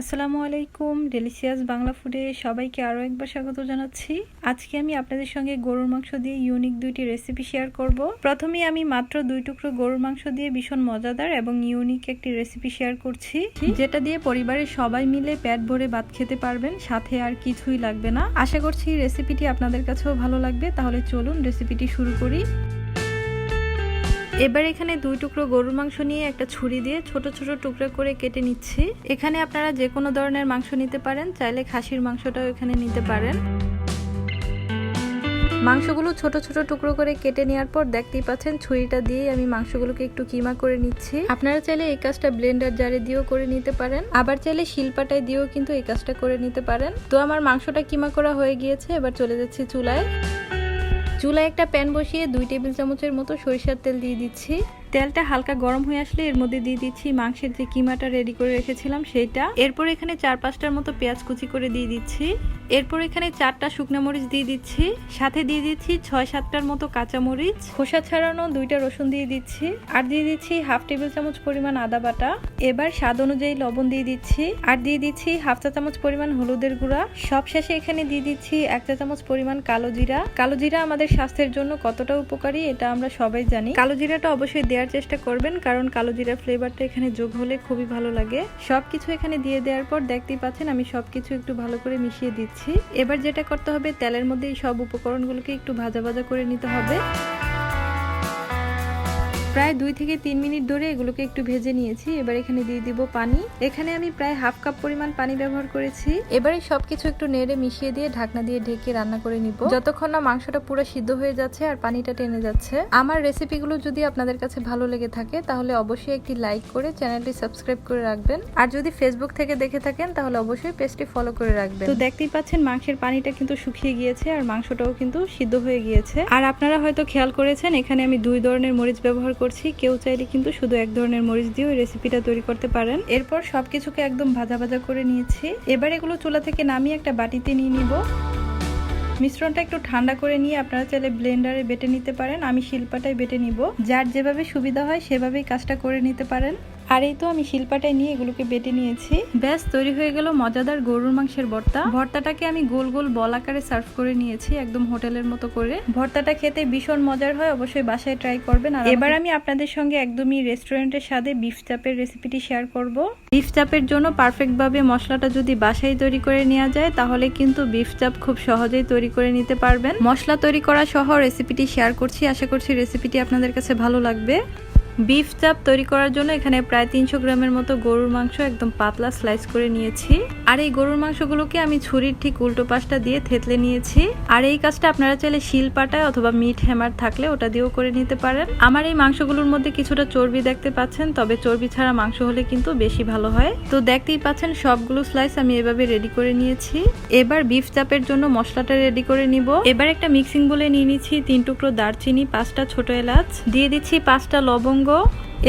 আসসালামু আলাইকুম ডেলিশিয়াস বাংলা ফুডে সবাইকে আরও একবার স্বাগত জানাচ্ছি। আজকে আমি আপনাদের সঙ্গে গরুর মাংস দিয়ে ইউনিক দুইটি রেসিপি শেয়ার করব। প্রথমে আমি মাত্র দুই টুকরো গরুর মাংস দিয়ে ভীষণ মজাদার এবং ইউনিক একটি রেসিপি শেয়ার করছি। যেটা দিয়ে পরিবারের সবাই মিলে পেট ভরে ভাত খেতে পারবেন, সাথে আর কিছুই লাগবে না। আশা করছি রেসিপিটি আপনাদের কাছেও ভালো লাগবে, তাহলে চলুন রেসিপিটি শুরু করি। এবার এখানে দুই টুকরো গরুর মাংস নিয়ে একটা ছুরি দিয়ে ছোট ছোট টুকরো করে কেটে নিচ্ছি। এখানে আপনারা যে কোনো ধরনের মাংস নিতে পারেন, চাইলে খাসির মাংসটাও এখানে নিতে পারেন। মাংসগুলো ছোট ছোট টুকরো করে কেটে নেওয়ার পর দেখতেই পাচ্ছেন ছুরিটা দিয়ে আমি মাংসগুলোকে একটু কিমা করে নিচ্ছি। আপনারা চাইলে এই কাজটা ব্লেন্ডার জারে দিয়েও করে নিতে পারেন। আবার চাইলে শিলপাটায় দিয়েও কিন্তু এই কাজটা করে নিতে পারেন। তো আমার মাংসটা কিমা করা হয়ে গিয়েছে, এবার চলে যাচ্ছি চুলায়। চুলায় একটা প্যান বসিয়ে দুই টেবিল চামচের মতো সরিষার তেল দিয়ে দিচ্ছি। তেলটা হালকা গরম হয়ে আসলে এর মধ্যে দিয়ে দিচ্ছি মাংসের যে কিমাটা রেডি করে রেখেছিলাম, সেটা। এরপর এখানে চার পাঁচটার মতো পেঁয়াজ কুচি করে দিয়ে দিচ্ছি। এরপর এখানে চারটা শুকনো মরিচ দিয়ে দিচ্ছি, সাথে দিয়ে দিচ্ছি ছয় সাতটার মতো কাঁচা মরিচ, খোসা ছাড়ানো দুইটা রসুন দিয়ে দিচ্ছি, আর দিয়ে দিচ্ছি হাফ টেবিল চামচ পরিমাণ আদা বাটা। এবার স্বাদ অনুযায়ী লবণ দিয়ে দিচ্ছি, আর দিয়ে দিচ্ছি হাফ চা চামচ পরিমাণ হলুদের গুঁড়া। সব শেষে এখানে দিয়ে দিচ্ছি এক চা চামচ পরিমাণ কালো জিরা। কালো জিরা আমাদের স্বাস্থ্যের জন্য কতটা উপকারী এটা আমরা সবাই জানি। কালো জিরাটা অবশ্যই দেওয়ার চেষ্টা করবেন, কারণ কালো জিরার ফ্লেভারটা এখানে যোগ হলে খুবই ভালো লাগে। সবকিছু এখানে দিয়ে দেওয়ার পর দেখতেই পাচ্ছেন আমি সবকিছু একটু ভালো করে মিশিয়ে দিচ্ছি। এবার যেটা করতে হবে, তেলের মধ্যে এই সব উপকরণগুলোকে একটু ভাজা ভাজা করে নিতে হবে। প্রায় দুই থেকে তিন মিনিট ধরে এগুলোকে একটু ভেজে নিয়েছি। এবার এখানে দিয়ে দিব পানি। এখানে আমি প্রায় হাফ কাপ পরিমাণ পানি ব্যবহার করেছি। এবারে সবকিছু একটু নেড়ে মিশিয়ে দিয়ে ঢাকনা দিয়ে ঢেকে রান্না করে নিব। যতক্ষণ না মাংসটা পুরো সিদ্ধ হয়ে যাচ্ছে আর পানিটা টেনে যাচ্ছে। আমার রেসিপিগুলো যদি আপনাদের কাছে ভালো লেগে থাকে, তাহলে অবশ্যই একটি লাইক করে চ্যানেলটি সাবস্ক্রাইব করে রাখবেন। আর যদি ফেসবুক থেকে দেখে থাকেন, তাহলে অবশ্যই পেজটি ফলো করে রাখবেন। তো দেখতেই পাচ্ছেন, মাংসের পানিটা কিন্তু শুকিয়ে গিয়েছে আর মাংসটাও কিন্তু সিদ্ধ হয়ে গিয়েছে। আর আপনারা হয়তো খেয়াল করেছেন, এখানে আমি দুই ধরনের মরিচ ব্যবহার করছি, কেউ চাইলে কিন্তু শুধু এক ধরনের মরিচ দিয়ে ওই রেসিপিটা তৈরি করতে পারেন। এরপর সব কিছুকে একদম ভাজা ভাজা করে নিয়েছি। এবার এগুলো চুলা থেকে নামিয়ে একটা বাটিতে নিয়ে নিব। মিশ্রণটা একটু ঠান্ডা করে নিয়ে আপনারা চাইলে ব্লেন্ডারে বেটে নিতে পারেন। আমি শিল্পাটাই বেটে নিব। যার যেভাবে সুবিধা হয় সেভাবেই কাজটা করে নিতে পারেন। আর এই তো আমি শিল্পাটায় নিয়ে এগুলোকে বেটে নিয়েছি। ব্যাস তৈরি হয়ে গেল মজাদার গরুর মাংসের ভর্তা। ভর্তাটাকে আমি গোল গোল বল আকারে সার্ভ করে নিয়েছি একদম হোটেলের মতো করে। ভর্তাটা খেতে ভীষণ মজার হয় অবশ্যই বাসায় ট্রাই করবেন। আর এবার আমি আপনাদের সঙ্গে একদমই রেস্টুরেন্টের স্বাদে বিফ চাপের রেসিপিটি শেয়ার করব। বিফ চাপের জন্য পারফেক্ট ভাবে মশলাটা যদি বাসায় তৈরি করে নেওয়া যায় তাহলে কিন্তু বিফ চাপ খুব সহজেই তৈরি করে নিতে পারবেন। মশলা তৈরি করা সহ রেসিপিটি শেয়ার করছি। আশা করছি রেসিপিটি আপনাদের কাছে ভালো লাগবে। বিফ চাপ তৈরি করার জন্য এখানে প্রায় তিনশো গ্রামের মতো গরুর মাংস একদম পাতলা স্লাইস করে নিয়েছি। আর এই গরুর মাংসগুলোকে আমি ছুরির ঠিক উল্টো পাশটা দিয়ে থেতলে নিয়েছি। আর এই কাজটা আপনারা চাইলে শিল পাটায় অথবা মিট হ্যামার থাকলে ওটা দিয়েও করে নিতে পারেন। আমার এই মাংসগুলোর মধ্যে কিছুটা চর্বি দেখতে পাচ্ছেন, তবে চর্বি ছাড়া মাংস হলে কিন্তু বেশি ভালো হয়। তো দেখতেই পাচ্ছেন, সবগুলো স্লাইস আমি এভাবে রেডি করে নিয়েছি। এবার বিফ চাপের জন্য মশলাটা রেডি করে নিব। এবার একটা মিক্সিং বলে নিয়ে নিচ্ছি তিন টুকরো দারচিনি, পাঁচটা ছোট এলাচ। দিয়ে দিচ্ছি পাঁচটা লবঙ্গ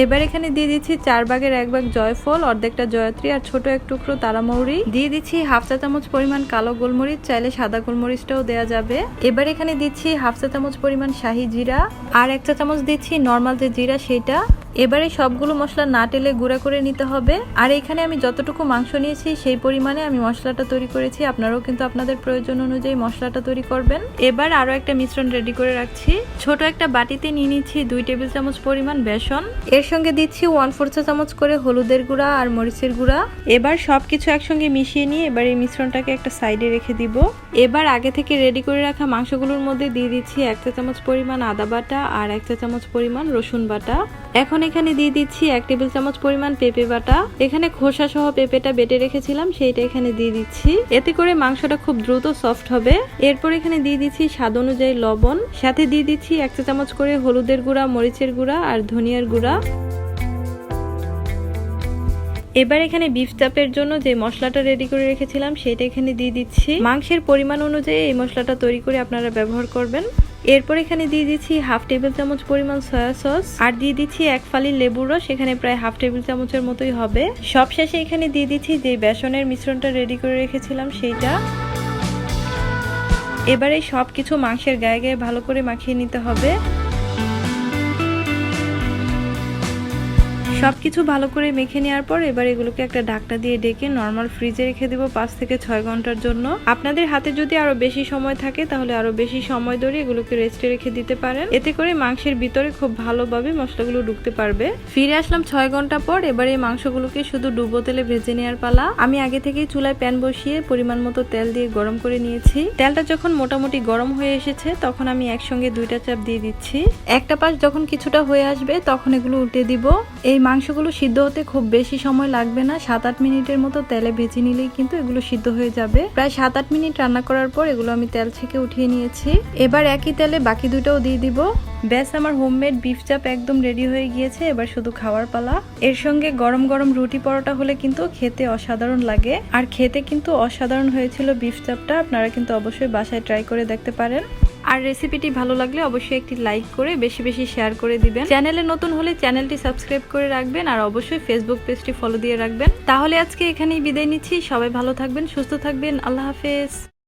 এবার এখানে দিয়ে দিচ্ছি চার বাগের এক বাগ জয়ফল, অর্ধেকটা জয়ত্রী আর ছোট এক টুকরো তারামৌরি দিয়ে দিচ্ছি হাফ চা চামচ পরিমাণ কালো গোলমরিচ, চাইলে সাদা গোলমরিচটাও দেওয়া যাবে। এবার এখানে দিচ্ছি হাফ চা চামচ পরিমাণ শাহি জিরা, আর এক চা চামচ দিচ্ছি নর্মাল যে জিরা, সেটা। এবারে সবগুলো মশলা না টেলে গুঁড়া করে নিতে হবে। আর এখানে আমি যতটুকু মাংস নিয়েছি, সেই পরিমাণে আমি মশলাটা তৈরি করেছি। আপনারাও কিন্তু আপনাদের প্রয়োজন অনুযায়ী মশলাটা তৈরি করবেন। এবার আরও একটা মিশ্রণ রেডি করে রাখছি। ছোট একটা বাটিতে নিয়ে নিচ্ছি দুই টেবিল চামচ পরিমাণ বেসন। এর সঙ্গে দিচ্ছি ওয়ান ফোর চা চামচ করে হলুদের গুঁড়া আর মরিচের গুঁড়া। এবার সবকিছু একসঙ্গে মিশিয়ে নিয়ে এবার এই মিশ্রণটাকে একটা সাইডে রেখে দিব। এবার আগে থেকে রেডি করে রাখা মাংসগুলোর মধ্যে দিয়ে দিচ্ছি এক চা চামচ পরিমাণ আদা বাটা আর এক চা চামচ পরিমাণ রসুন বাটা। এখন এখানে দিয়ে দিচ্ছি এক টেবিল চামচ পরিমাণ পেঁপে বাটা। এখানে খোসা সহ পেঁপেটা বেটে রেখেছিলাম, সেইটা এখানে দিয়ে দিচ্ছি। এতে করে মাংসটা খুব দ্রুত সফট হবে। এরপর এখানে দিয়ে দিচ্ছি স্বাদ অনুযায়ী লবণ। সাথে দিয়ে দিচ্ছি এক চা চামচ করে হলুদের গুঁড়া, মরিচের গুঁড়া আর ধনিয়ার গুঁড়া। এবার এখানে বিফ চাপের জন্য যে মশলাটা রেডি করে রেখেছিলাম সেটা এখানে দিয়ে দিচ্ছি। মাংসের পরিমাণ অনুযায়ী এই মশলাটা তৈরি করে আপনারা ব্যবহার করবেন। এরপর এখানে দিয়ে দিচ্ছি হাফ টেবিল চামচ পরিমাণ সয়া সস, আর দিয়ে দিচ্ছি এক ফালি লেবুর রস, এখানে প্রায় হাফ টেবিল চামচের মতোই হবে। সব শেষে এখানে দিয়ে দিচ্ছি যে বেসনের মিশ্রণটা রেডি করে রেখেছিলাম সেইটা। এবারে সব কিছু মাংসের গায়ে গায়ে ভালো করে মাখিয়ে নিতে হবে। সবকিছু ভালো করে মেখে নেওয়ার পর এবার এগুলোকে একটা ঢাকনা দিয়ে ডেকে নর্মাল ফ্রিজে রেখে দিব পাঁচ থেকে ছয় ঘণ্টার জন্য। আপনাদের হাতে যদি আরও বেশি সময় থাকে, তাহলে আরও বেশি সময় ধরে এগুলোকে রেস্টে রেখে দিতে পারেন। এতে করে মাংসের ভিতরে খুব ভালোভাবে মশলাগুলো ঢুকতে পারবে। ফিরে আসলাম ছয় ঘণ্টা পর, এবার এই মাংসগুলোকে শুধু ডুবো তেলে ভেজে নেওয়ার পালা। আমি আগে থেকেই চুলায় প্যান বসিয়ে পরিমাণ মতো তেল দিয়ে গরম করে নিয়েছি। তেলটা যখন মোটামুটি গরম হয়ে এসেছে, তখন আমি একসঙ্গে দুইটা চাপ দিয়ে দিচ্ছি। একটা পাশ যখন কিছুটা হয়ে আসবে, তখন এগুলো উল্টে দিব। এই মাংসগুলো সিদ্ধ হতে খুব বেশি সময় লাগবে না। সাত আট মিনিটের মতো তেলে ভেজে নিলেই কিন্তু এগুলো সিদ্ধ হয়ে যাবে। প্রায় সাত আট মিনিট রান্না করার পর এগুলো আমি তেল থেকে উঠিয়ে নিয়েছি। এবার একই তেলে বাকি দুটোও দিয়ে দিব। ব্যাস, আমার হোমমেড বিফ চাপ একদম রেডি হয়ে গিয়েছে। এবার শুধু খাওয়ার পালা। এর সঙ্গে গরম গরম রুটি পরোটা হলে কিন্তু খেতে অসাধারণ লাগে। আর খেতে কিন্তু অসাধারণ হয়েছিল বিফ চাপটা। আপনারা কিন্তু অবশ্যই বাসায় ট্রাই করে দেখতে পারেন। আর রেসিপিটি ভালো লাগলে অবশ্যই একটি লাইক করে বেশি বেশি শেয়ার করে দিবেন। চ্যানেলে নতুন হলে চ্যানেলটি সাবস্ক্রাইব করে রাখবেন আর অবশ্যই ফেসবুক পেজটি ফলো দিয়ে রাখবেন। তাহলে আজকে এখানেই বিদায় নিচ্ছি। সবাই ভালো থাকবেন, সুস্থ থাকবেন। আল্লাহ হাফেজ।